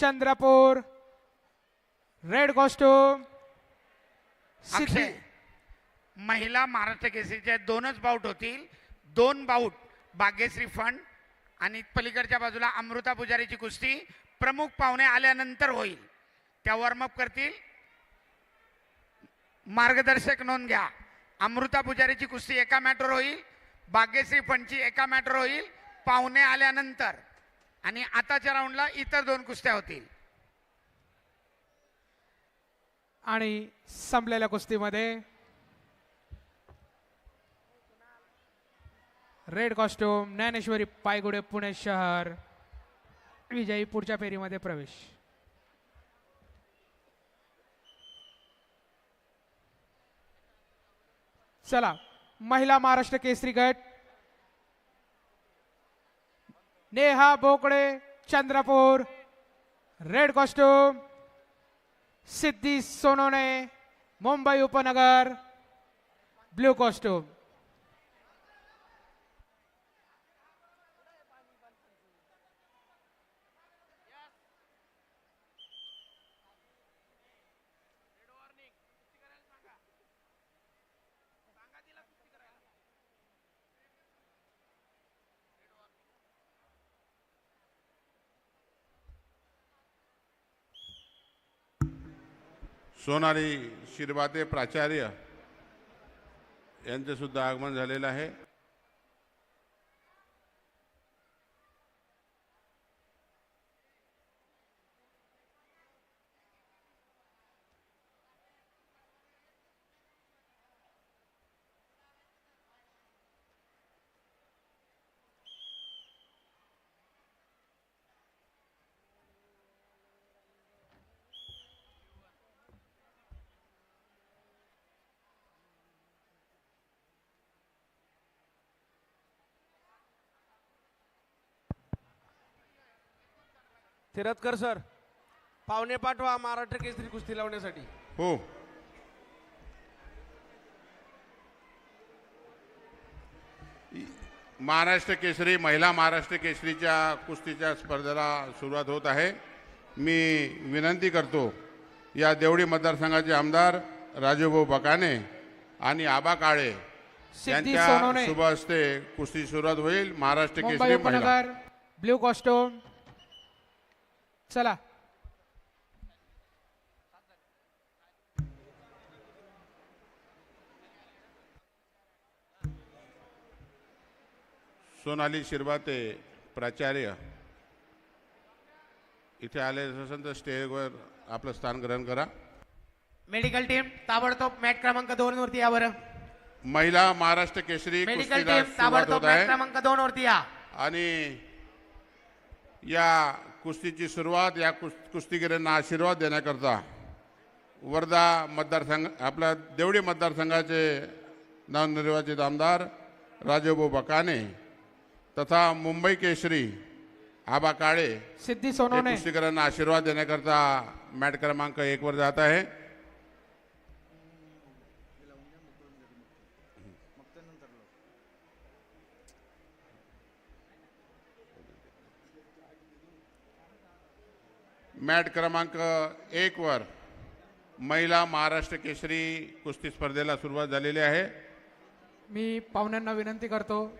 Chandrapur red costume अक्षय महिला महाराष्ट्र केसरीचे दोनच about होतील. दोन बाऊट भाग्यश्री फंड आणि पलीकडच्या बाजूला अमृता पुजारीची कुस्ती प्रमुख पाहुणे आल्यानंतर होईल. त्या वॉर्मअप करतील. मार्गदर्शक नोंद घ्या. अमृता पुजारीची कुस्ती एका मॅटवर होईल. भाग्यश्री फंडची एका मॅटवर होईल. पाहुणे आल्यानंतर. आणि आताच्या राऊंडला इतर दोन कुस्त्या होतील. आणि संपलेल्या कुस्तीमध्ये रेड कॉस्ट्यूम ज्ञानेश्वरी पायगुडे पुणे शहर विजयी पुढच्या फेरीमध्ये प्रवेश. चला महिला महाराष्ट्र केसरी गट नेहा बोकडे चंद्रपूर रेड कॉस्ट्यूम सिद्धी सोनोने मुंबई उपनगर ब्लू कॉस्ट्यूम. सोनाली शिरबाते प्राचार्य यांचंसुद्धा आगमन झालेलं आहे. थिरतकर सर पाहुणे पाठवा महाराष्ट्र केसरी कुस्ती लावण्यासाठी. हो. महाराष्ट्र केसरी महिला महाराष्ट्र केसरीच्या कुस्तीच्या स्पर्धेला सुरुवात होत आहे. मी विनंती करतो या देवडी मतदारसंघाचे आमदार राजूभाऊ बकाने आणि आबा काळे यांच्या. शुभ हस्ते कुस्ती सुरुवात होईल. Maharashtra Kesari blue costume. चला. सोनाली शिरबाते प्राचार्य. इथे आले असेल तर स्टेजवर आपलं स्थान ग्रहण करा. मेडिकल टीम ताबडतोब मॅट क्रमांक दोन वरती या बरं. महिला महाराष्ट्र केसरी मेडिकल टीम ताबडतोब मॅट क्रमांक दोन वरती या. आणि या कुस्तीची सुरुवात या कुस कुस्तीगिरांना आशीर्वाद देण्याकरता वर्धा मतदारसंघ आपल्या देवडी मतदारसंघाचे नवनिर्वाचित आमदार राजूभाऊ बकाने तथा मुंबई केसरी आबा काळे सिद्धी सोनोने कुस्तीकरांना आशीर्वाद देण्याकरता मॅट क्रमांक एक वर जात आहे. मॅट क्रमांक एकवर महिला महाराष्ट्र केसरी कुस्ती स्पर्धेला सुरुवात झालेली आहे. मी पाहुण्यांना विनंती करतो